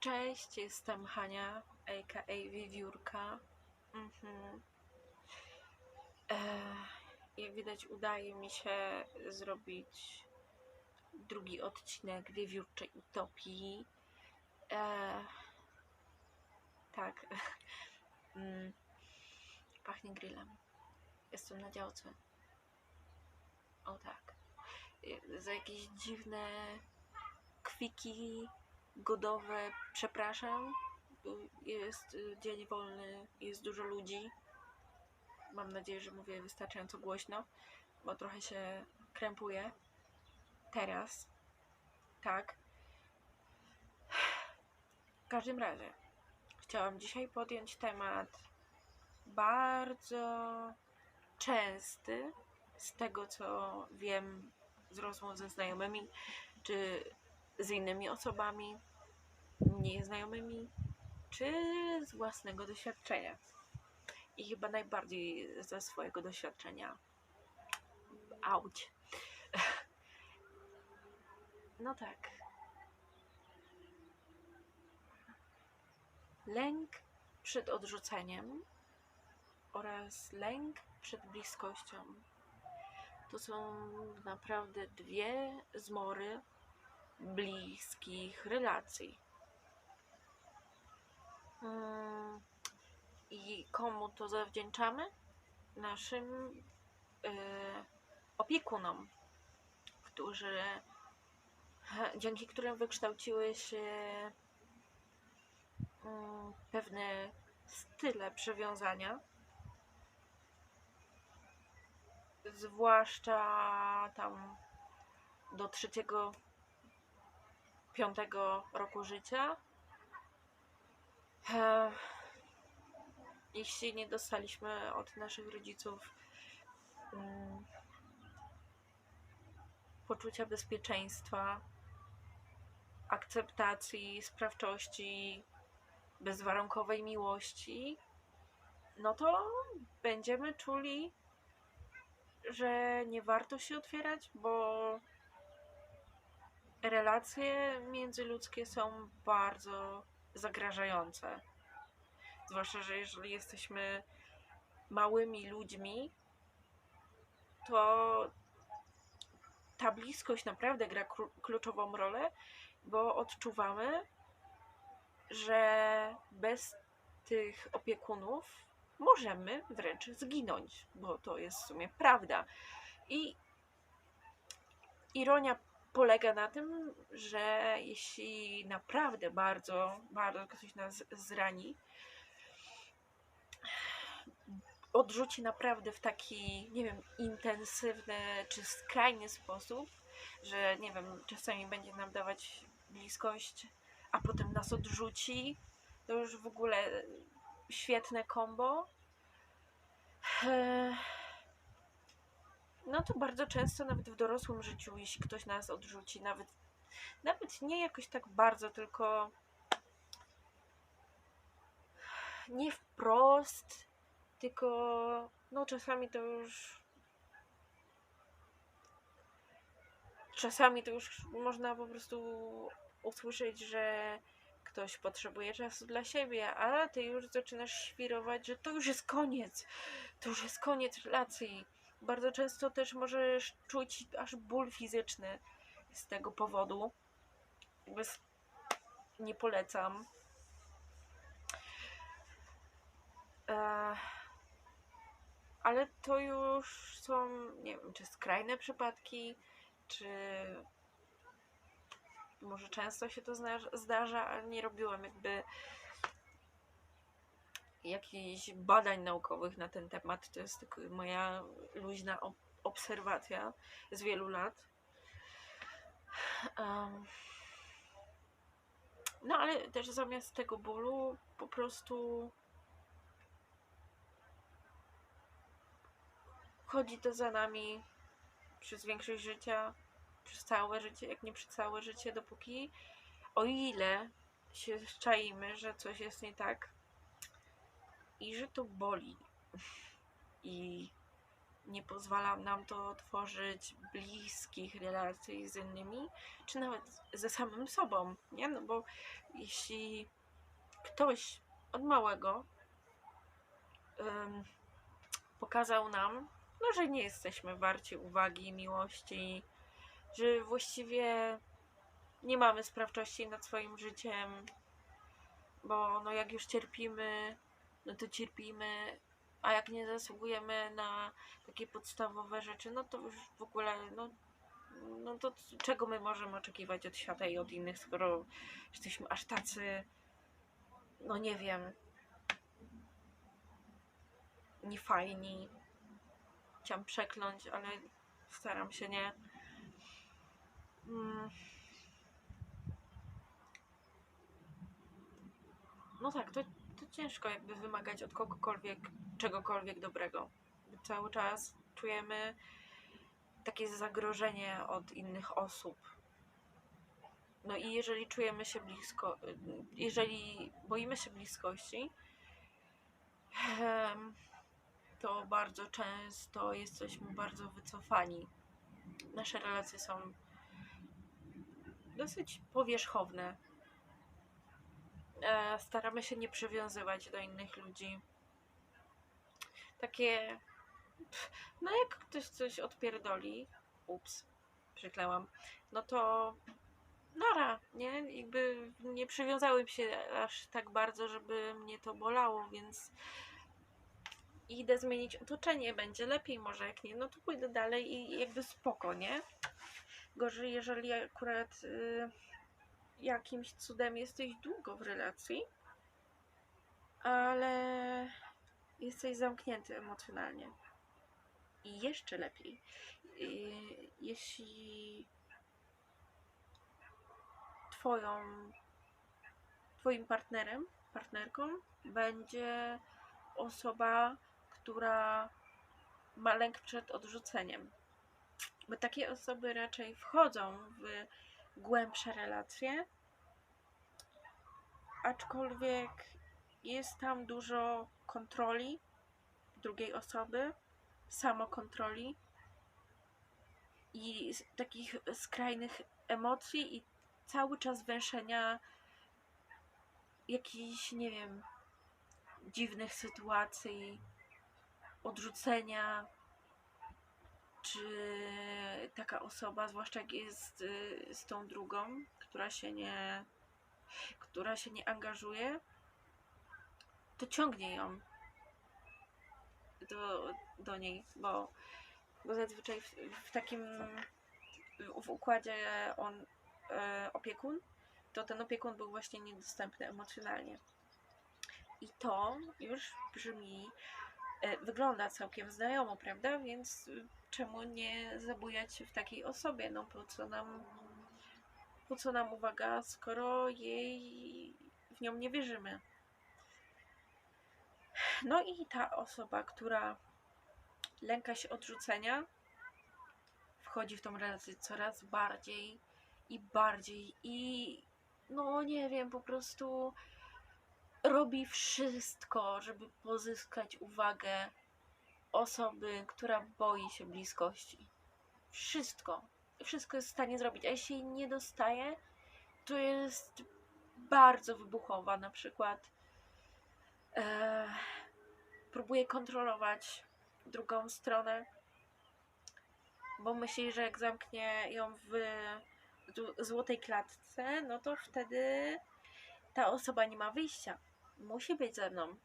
Cześć, jestem Hania, aka Wiewiórka. Mhm. E, jak widać, udaje mi się zrobić drugi odcinek Wiewiórczej Utopii. E, tak. Mm, Pachnie grillem. Jestem na działce. O tak. E, Za jakieś dziwne kwiki godowe, przepraszam. Jest y, dzień wolny, jest dużo ludzi. Mam nadzieję, że mówię wystarczająco głośno, bo trochę się krępuję. Teraz. Tak. W każdym razie, chciałam dzisiaj podjąć temat bardzo częsty, z tego co wiem z rozmów ze znajomymi, czy z innymi osobami nieznajomymi, czy z własnego doświadczenia. I chyba najbardziej ze swojego doświadczenia. Auć. No tak. Lęk przed odrzuceniem oraz lęk przed bliskością. To są naprawdę dwie zmory bliskich relacji. Mm, I komu to zawdzięczamy? Naszym y, opiekunom, którzy, dzięki którym wykształciły się mm, pewne style przywiązania. Zwłaszcza tam do trzeciego piątego roku życia. Jeśli nie dostaliśmy od naszych rodziców mm, poczucia bezpieczeństwa, akceptacji, sprawczości, bezwarunkowej miłości, no to będziemy czuli, że nie warto się otwierać, bo relacje międzyludzkie są bardzo zagrażające. Zwłaszcza, że jeżeli jesteśmy małymi ludźmi, to ta bliskość naprawdę gra kluczową rolę, bo odczuwamy, że bez tych opiekunów możemy wręcz zginąć, bo to jest w sumie prawda. I ironia polega na tym, że jeśli naprawdę bardzo, bardzo ktoś nas zrani, odrzuci naprawdę w taki, nie wiem, intensywny czy skrajny sposób, że nie wiem, czasami będzie nam dawać bliskość, a potem nas odrzuci, to już w ogóle świetne kombo. No to bardzo często nawet w dorosłym życiu, jeśli ktoś nas odrzuci, nawet, nawet nie jakoś tak bardzo, tylko nie wprost, tylko no czasami to już czasami to już można po prostu usłyszeć, że ktoś potrzebuje czasu dla siebie, a ty już zaczynasz świrować, że to już jest koniec, to już jest koniec relacji bardzo często też możesz czuć aż ból fizyczny z tego powodu. Bez... Nie polecam. Ale to już są, nie wiem, czy skrajne przypadki, czy może często się to zdarza, ale nie robiłam jakby jakichś badań naukowych na ten temat. To jest tylko moja luźna obserwacja z wielu lat. No ale też zamiast tego bólu po prostu chodzi to za nami przez większość życia, przez całe życie, jak nie przez całe życie, dopóki o ile się czaimy, że coś jest nie tak, i że to boli. I nie pozwala nam to tworzyć bliskich relacji z innymi, czy nawet ze samym sobą, nie? No bo jeśli ktoś od małego em, pokazał nam, no, że nie jesteśmy warci uwagi, miłości, że właściwie nie mamy sprawczości nad swoim życiem, bo no jak już cierpimy, no to cierpimy, a jak nie zasługujemy na takie podstawowe rzeczy, no to już w ogóle, no, no to czego my możemy oczekiwać od świata i od innych, skoro jesteśmy aż tacy, no nie wiem, niefajni. Chciałam przekląć, ale staram się nie. Mm. No tak, to, to ciężko jakby wymagać od kogokolwiek czegokolwiek dobrego. Cały czas czujemy takie zagrożenie od innych osób. No i jeżeli czujemy się blisko, jeżeli boimy się bliskości, em, to bardzo często jesteśmy bardzo wycofani. Nasze relacje są dosyć powierzchowne. Staramy się nie przywiązywać do innych ludzi. Takie. No, jak ktoś coś odpierdoli, ups, przyklełam, no to nara, nie? Jakby nie przywiązałem się aż tak bardzo, żeby mnie to bolało, więc idę zmienić otoczenie, będzie lepiej, może jak nie, no to pójdę dalej i jakby spoko, nie? Gorzej, jeżeli akurat y, jakimś cudem jesteś długo w relacji, ale jesteś zamknięty emocjonalnie. I jeszcze lepiej, y, jeśli twoją, twoim partnerem, partnerką będzie osoba, która ma lęk przed odrzuceniem. Bo takie osoby raczej wchodzą w głębsze relacje, aczkolwiek jest tam dużo kontroli drugiej osoby, samokontroli i takich skrajnych emocji i cały czas węszenia jakichś, nie wiem, dziwnych sytuacji, odrzucenia, czy taka osoba, zwłaszcza jak jest y, z tą drugą, która się nie, która się nie angażuje, to ciągnie ją do, do niej, bo, bo zazwyczaj w, w takim w układzie on e, opiekun, to ten opiekun był właśnie niedostępny emocjonalnie. I to już brzmi, e, wygląda całkiem znajomo, prawda? Więc czemu nie zabujać się w takiej osobie? No po co nam, po co nam uwaga, skoro jej w nią nie wierzymy? No i ta osoba, która lęka się odrzucenia, wchodzi w tą relację coraz bardziej i bardziej i no nie wiem, po prostu robi wszystko, żeby pozyskać uwagę osoby, która boi się bliskości. Wszystko. Wszystko jest w stanie zrobić, a jeśli nie dostaje, to jest bardzo wybuchowa. Na przykład e, próbuje kontrolować drugą stronę, bo myśli, że jak zamknie ją w zł- złotej klatce, no to wtedy ta osoba nie ma wyjścia. Musi być ze mną.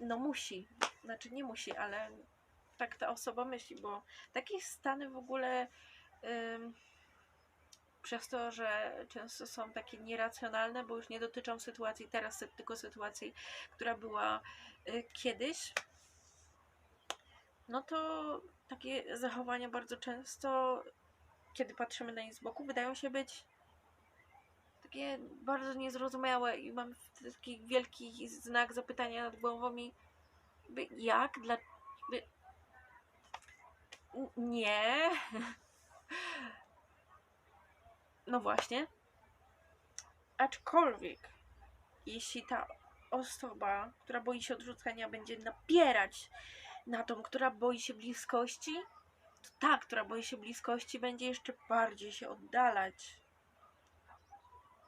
No musi. Znaczy nie musi, ale tak ta osoba myśli, bo takie stany w ogóle przez to, że często są takie nieracjonalne, bo już nie dotyczą sytuacji teraz, tylko sytuacji, która była y, kiedyś, no to takie zachowania bardzo często, kiedy patrzymy na nie z boku, wydają się być takie bardzo niezrozumiałe i mam taki wielki znak zapytania nad głową i jakby jak? Dla... Nie. No właśnie. Aczkolwiek, jeśli ta osoba, która boi się odrzucenia, będzie napierać na tą, która boi się bliskości, to ta, która boi się bliskości, będzie jeszcze bardziej się oddalać.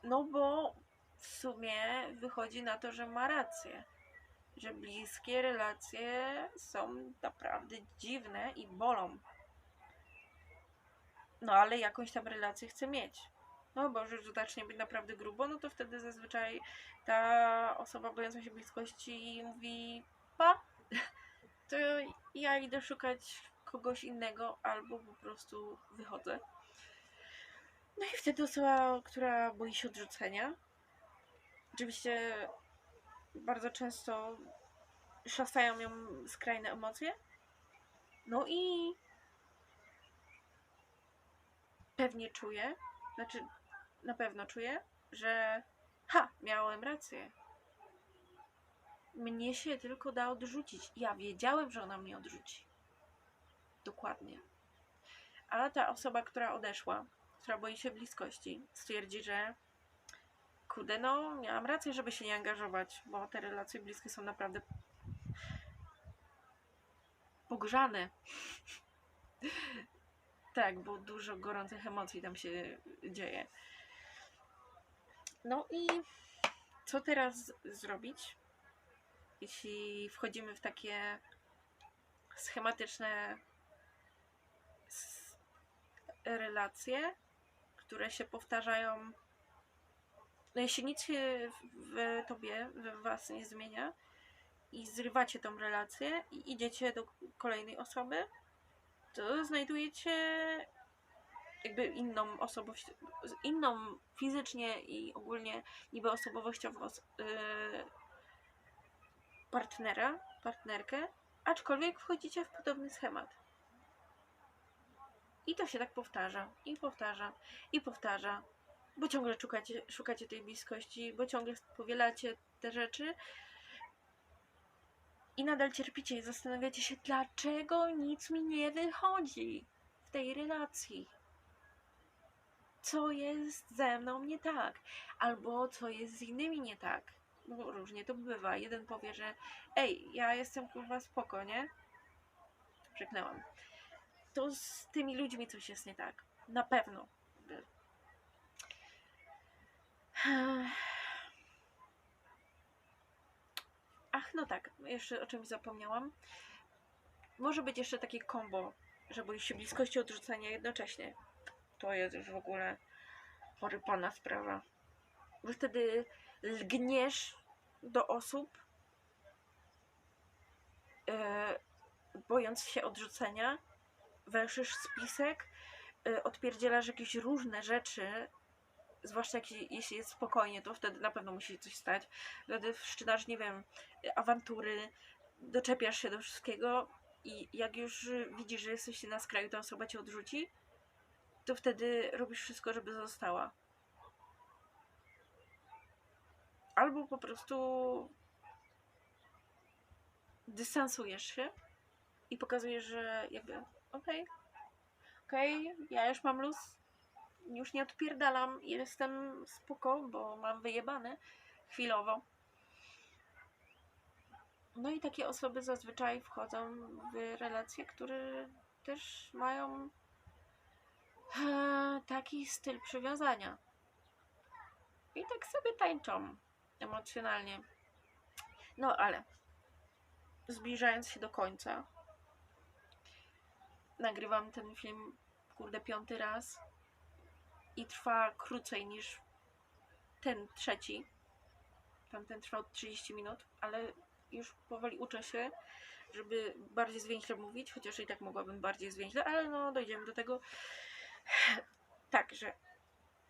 No bo w sumie wychodzi na to, że ma rację. Że bliskie relacje są naprawdę dziwne i bolą. No ale jakąś tam relację chcę mieć. No bo że zacznie być naprawdę grubo, no to wtedy zazwyczaj ta osoba bojąca się bliskości mówi pa, to ja idę szukać kogoś innego albo po prostu wychodzę. No i wtedy osoba, która boi się odrzucenia, oczywiście bardzo często szastają ją skrajne emocje. No i pewnie czuję, znaczy na pewno czuję, że ha, miałem rację. Mnie się tylko da odrzucić. Ja wiedziałem, że ona mnie odrzuci. Dokładnie. Ale ta osoba, która odeszła, która boi się bliskości, stwierdzi, że kurde, no, miałam rację, żeby się nie angażować, bo te relacje bliskie są naprawdę pogrzane. tak, bo dużo gorących emocji tam się dzieje. No i co teraz zrobić, jeśli wchodzimy w takie schematyczne relacje, które się powtarzają. No jeśli nic się w, tobie, w was nie zmienia i zrywacie tą relację i idziecie do kolejnej osoby, to znajdujecie jakby inną osobowość, inną fizycznie i ogólnie niby osobowościowo os- yy, partnera, partnerkę, aczkolwiek wchodzicie w podobny schemat. I to się tak powtarza, i powtarza, i powtarza, bo ciągle szukacie, szukacie tej bliskości, bo ciągle powielacie te rzeczy i nadal cierpicie i zastanawiacie się, dlaczego nic mi nie wychodzi w tej relacji. Co jest ze mną nie tak, albo co jest z innymi nie tak. No, różnie to bywa. Jeden powie, że ej, ja jestem kurwa spoko, nie? Przeknęłam. To z tymi ludźmi coś jest nie tak. Na pewno. Ach, no tak, jeszcze o czymś zapomniałam. Może być jeszcze takie combo, że boisz się bliskości odrzucenia jednocześnie. To jest już w ogóle porypana sprawa. Bo wtedy lgniesz do osób, e, bojąc się odrzucenia, węszysz spisek, e, odpierdzielasz jakieś różne rzeczy, zwłaszcza jak, jeśli jest spokojnie, to wtedy na pewno musi coś stać. Wtedy wszczynasz, nie wiem, awantury, doczepiasz się do wszystkiego i jak już widzisz, że jesteś na skraju, ta osoba cię odrzuci, to wtedy robisz wszystko, żeby została. Albo po prostu dystansujesz się i pokazujesz, że jakby okej, okej, ja już mam luz, już nie odpierdalam, jestem spoko, bo mam wyjebane chwilowo. No i takie osoby zazwyczaj wchodzą w relacje, które też mają e, taki styl przywiązania. I tak sobie tańczą emocjonalnie. No ale zbliżając się do końca, nagrywam ten film, kurde, piąty raz i trwa krócej niż ten trzeci. Tamten trwał 30 minut, ale już powoli uczę się, żeby bardziej zwięźle mówić, chociaż i tak mogłabym bardziej zwięźle, ale no dojdziemy do tego. Także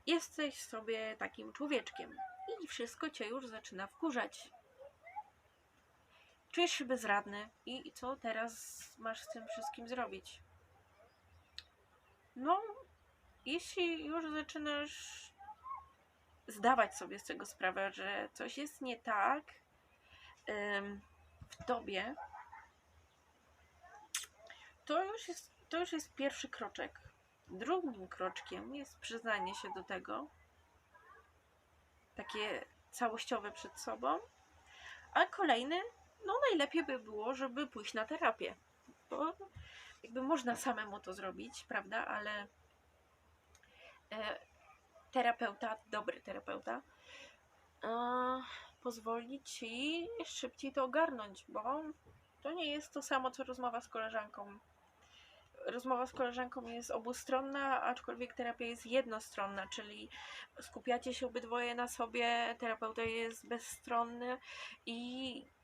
jesteś sobie takim człowieczkiem i wszystko cię już zaczyna wkurzać. Czujesz się bezradny i co teraz masz z tym wszystkim zrobić? No, jeśli już zaczynasz zdawać sobie z tego sprawę, że coś jest nie tak w tobie, to już jest, to już jest pierwszy kroczek. Drugim kroczkiem jest przyznanie się do tego, takie całościowe przed sobą, a kolejny no najlepiej by było, żeby pójść na terapię. Bo jakby można samemu to zrobić, prawda? Ale terapeuta, dobry terapeuta, e, pozwoli ci szybciej to ogarnąć, bo to nie jest to samo, co rozmowa z koleżanką. Rozmowa z koleżanką jest obustronna, aczkolwiek terapia jest jednostronna, czyli skupiacie się obydwoje na sobie, terapeuta jest bezstronny i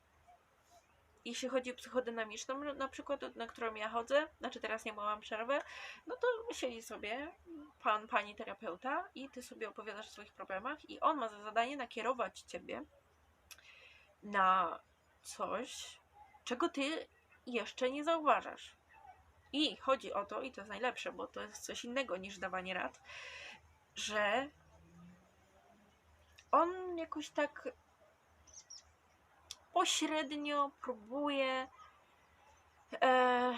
jeśli chodzi o psychodynamiczną, na przykład, na którą ja chodzę, znaczy teraz nie mam przerwy, no to siedzi sobie pan, pani terapeuta i ty sobie opowiadasz o swoich problemach i on ma za zadanie nakierować ciebie na coś, czego ty jeszcze nie zauważasz. I chodzi o to, i to jest najlepsze, bo to jest coś innego niż dawanie rad, że on jakoś tak pośrednio próbuje e,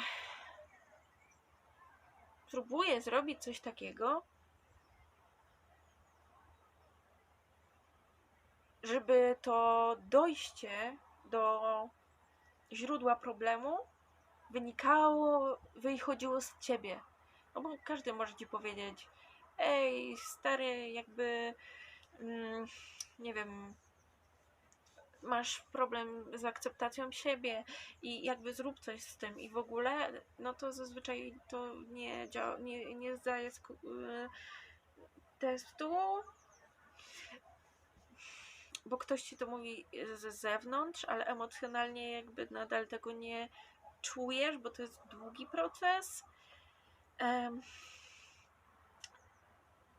próbuje zrobić coś takiego, żeby to dojście do źródła problemu wynikało, wychodziło z ciebie. No bo każdy może ci powiedzieć, ej, stary, jakby, mm, nie wiem, masz problem z akceptacją siebie i jakby zrób coś z tym. I w ogóle, no to zazwyczaj to nie działa, nie, nie zdaje y, testu, bo ktoś ci to mówi z zewnątrz, ale emocjonalnie jakby nadal tego nie czujesz, bo to jest długi proces.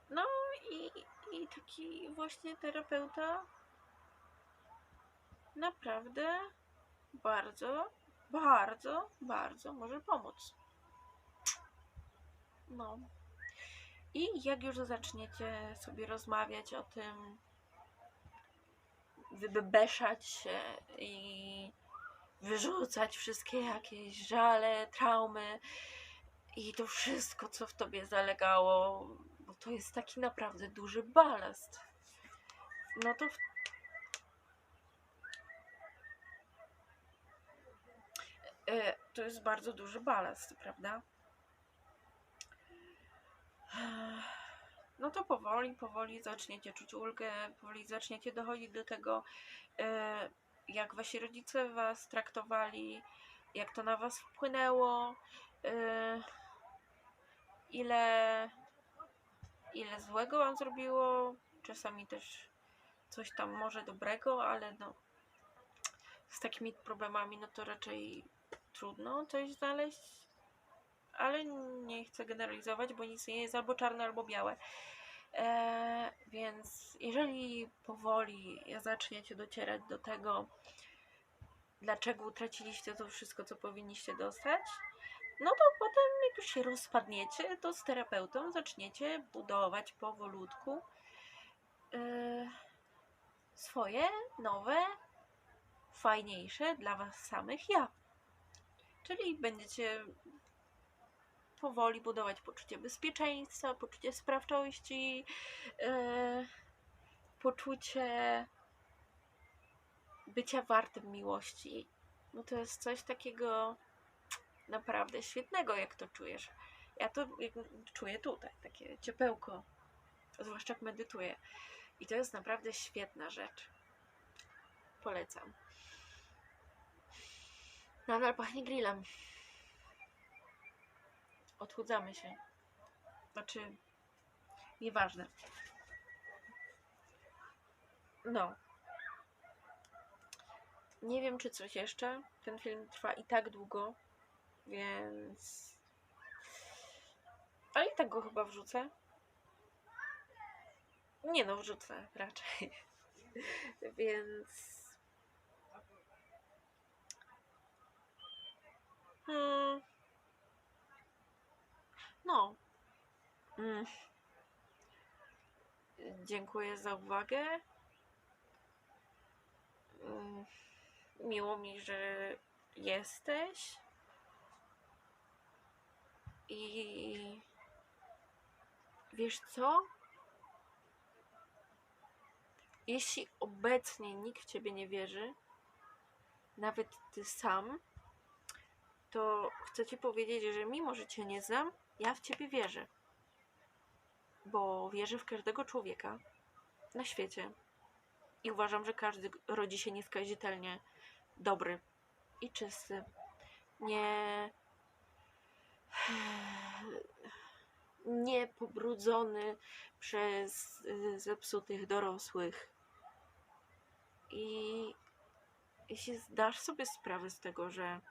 No i, i taki właśnie terapeuta naprawdę bardzo, bardzo, bardzo może pomóc. No. I jak już zaczniecie sobie rozmawiać o tym, wybeszać się i wyrzucać wszystkie jakieś żale, traumy i to wszystko, co w tobie zalegało, bo to jest taki naprawdę duży balast. No to w E, to jest bardzo duży balast, prawda? No to powoli, powoli zaczniecie czuć ulgę, powoli zaczniecie dochodzić do tego, e, jak wasi rodzice was traktowali, jak to na was wpłynęło, e, ile, ile złego wam zrobiło, czasami też coś tam może dobrego, ale no z takimi problemami, no to raczej trudno coś znaleźć, ale nie chcę generalizować, bo nic nie jest albo czarne, albo białe. E, więc jeżeli powoli zaczniecie docierać do tego, dlaczego utraciliście to wszystko, co powinniście dostać, no to potem, jak już się rozpadniecie, to z terapeutą zaczniecie budować powolutku e, swoje nowe, fajniejsze dla Was samych ja. Czyli będziecie powoli budować poczucie bezpieczeństwa, poczucie sprawczości, yy, poczucie bycia wartym miłości. No to jest coś takiego naprawdę świetnego, jak to czujesz. Ja to czuję tutaj, takie ciepełko, zwłaszcza jak medytuję. I to jest naprawdę świetna rzecz. Polecam. Nadal pachnie grillem. Odchudzamy się. Znaczy, nieważne. No. Nie wiem, czy coś jeszcze. Ten film trwa i tak długo, więc. Ale i tak go chyba wrzucę. Nie no, wrzucę raczej. więc Hmm. No. Mm. Dziękuję za uwagę. Mm. Miło mi, że jesteś. I wiesz co? Jeśli obecnie nikt w ciebie nie wierzy, nawet ty sam, to chcę ci powiedzieć, że mimo, że cię nie znam, ja w ciebie wierzę. Bo wierzę w każdego człowieka na świecie. I uważam, że każdy rodzi się nieskazitelnie dobry i czysty. Nie. Nie pobrudzony przez y, zepsutych dorosłych. I jeśli zdasz sobie sprawę z tego, że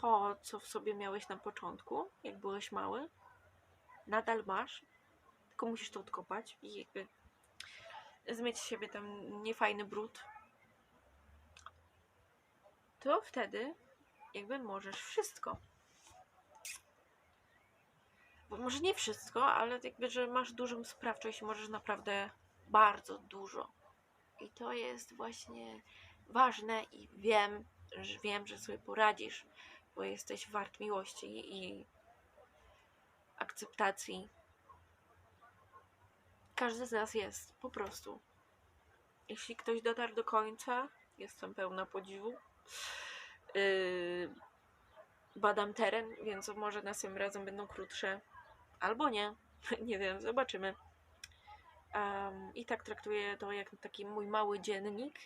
to, co w sobie miałeś na początku, jak byłeś mały, nadal masz, tylko musisz to odkopać i jakby zmyć z siebie ten niefajny brud, to wtedy jakby możesz wszystko. Bo może nie wszystko, ale jakby, że masz dużą sprawczość i możesz naprawdę bardzo dużo. I to jest właśnie ważne i wiem, że wiem, że sobie poradzisz, bo jesteś wart miłości i akceptacji. Każdy z nas jest, po prostu. Jeśli ktoś dotarł do końca, jestem pełna podziwu. Yy, badam teren, więc może następnym razem będą krótsze. Albo nie. nie wiem, zobaczymy. Um, I tak traktuję to jak taki mój mały dziennik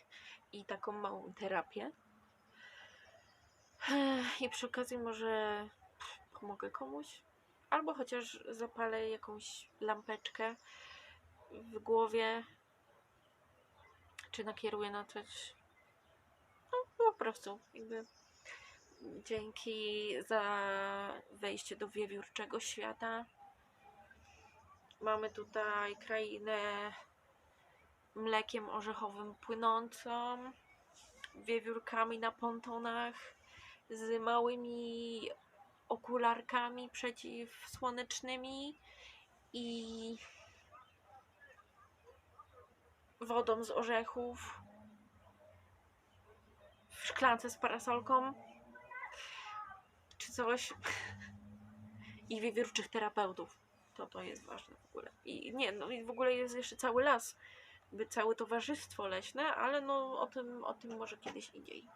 i taką małą terapię. I przy okazji może pomogę komuś, albo chociaż zapalę jakąś lampeczkę w głowie, czy nakieruję na coś. No, po prostu, jakby dzięki za wejście do wiewiórczego świata. Mamy tutaj krainę mlekiem orzechowym płynącą, wiewiórkami na pontonach, z małymi okularkami przeciwsłonecznymi i wodą z orzechów w szklance z parasolką czy coś. I wiewiórczych terapeutów. To to jest ważne w ogóle. I nie, no i w ogóle jest jeszcze cały las by całe towarzystwo leśne, ale no o tym, o tym może kiedyś indziej